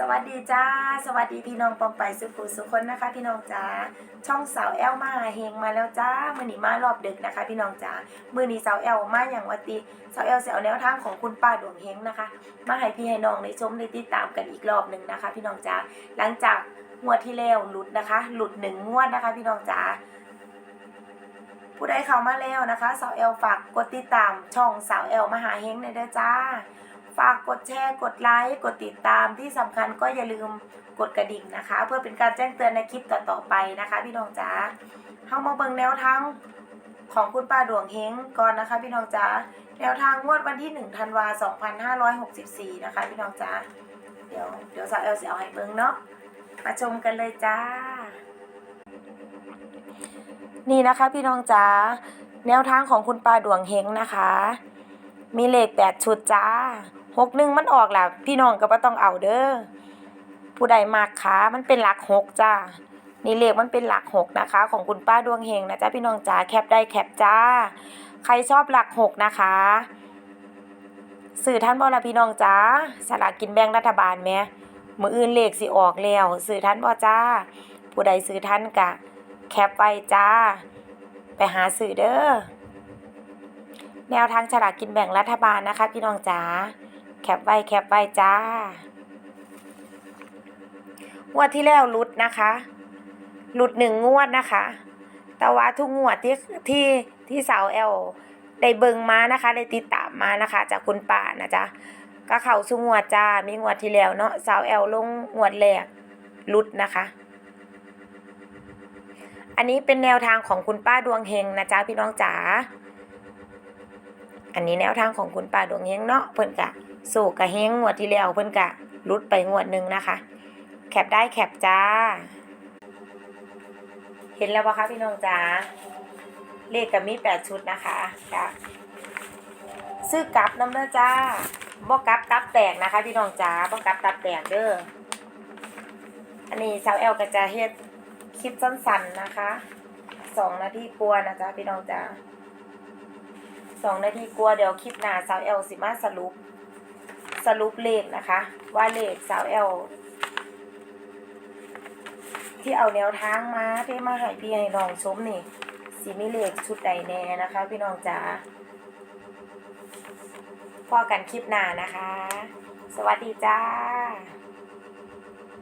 สวัสดีจ้า สวัสดีพี่น้องปองไปสุขุสุคนนะคะ พี่น้องจ้าช่องสาวแอลมาหาเฮงมาแล้วจ้ามือนีมารอบดึกนะคะ พี่น้องจ้ามือนีสาวแอลมาอย่างวัติสาวแอลเสียเอาแนวทางของคุณป้าดวงเฮงนะคะ มาให้พี่ให้น้องได้ชมได้ติดตามกันอีกรอบหนึ่งนะคะ พี่น้องจ้าหลังจากงวดที่แล้วหลุดนะคะ หลุดหนึ่งงวดนะคะ พี่น้องจ้าผู้ใดเข้ามาแล้วนะคะสาวแอลฝากกดติดตามช่องสาวแอลมาหาเฮงในอยเด้อจ้า ฝากกดแชร์ กดไลค์ กดติดตามที่สำคัญก็อย่าลืมกดกระดิ่งนะคะ เพื่อเป็นการแจ้งเตือนในคลิปต่อๆไปนะคะ พี่น้องจ๋าเข้ามาเบิ่งแนวทางของคุณป้าดวงเฮงก่อนนะคะ พี่น้องจ๋าแนวทางงวดวันที่1ธันวา2564 นะคะ พี่น้องจ๋าเดี๋ยวเดี๋ยวสาวเอลสิเอาให้เบิ่งเนาะมาชมกันเลยจ้า นี่นะคะ พี่น้องจ๋าแนวทางของคุณป้าดวงเฮงนะคะ มีเลขแปดชุดจ้า หกหนึ่งมันออกแหละพี่น้องก็บ่ต้องเอาเด้อผู้ใดมากขามันเป็นหลักหกจ้านี่เลขมันเป็นหลักหกนะคะ ของคุณป้าดวงเฮงนะจ๊ะพี่น้องจ้าแคปได้แคปจ้า ใครชอบหลักหกนะคะสื่อท่านบ่ละพี่น้องจ้าสลากกินแบ่งรัฐบาลแหม่มืออื่นเลขสิออกแล้วสื่อท่านบ่จ้า ผู้ใดซื้อท่านกะ แคปไว้จ้า ไปหาสื่อเด้อแนวทางฉลากกินแบ่งรัฐบาลนะคะ พี่น้องจ๋า แคปไว้แคปไว้จ้างวดที่แล้วหลุดนะคะ หลุดหนึ่งงวดนะคะ แต่ว่าทุกงวดที่ที่ที่สาวแอลได้เบิงมานะคะ ได้ติดตามมานะคะ จากคุณป่านะจ๊ะก็เข้าสู่งวดจ้า มีงวดที่แล้วเนาะสาวแอลลงงวดแรกลุดนะคะ อันนี้เป็นแนวทางของคุณป้าดวงเฮงนะจ๊ะพี่น้องจ๋า อันนี้แนวทางของคุณป้าดวงเฮงเนาะเพิ่นกะสู่กะเฮงงวดที่แล้วเพิ่นกะรุดไปงวดหนึ่งนะคะ แคปได้แคปจ้า เห็นแล้วปะคะพี่น้องจ๋าเลขกับมีแปดชุดนะคะกะซื้อกลับน้ำเด้อจ้าบ่กลับตับแตกนะคะ พี่น้องจ๋าบ่กลับตับแตกเด้ออันนี้สาวแอลก็จะเฮ็ดคลิปสั้นๆนะคะสองนาทีกลัวนะจ๊ะพี่น้องจ๋า สองนาทีกลัวเดี๋ยวคลิปหน้าสาวเอลสิมาสรุป สรุปเลขนะคะ ว่าเลขสาวเอลที่เอาแนวทางมาที่มาให้พี่ให้น้องชมนี่สิมีเลขชุดใดแน่นะคะ พี่น้องจ๋าพอกันคลิปหน้านะคะ สวัสดีจ้า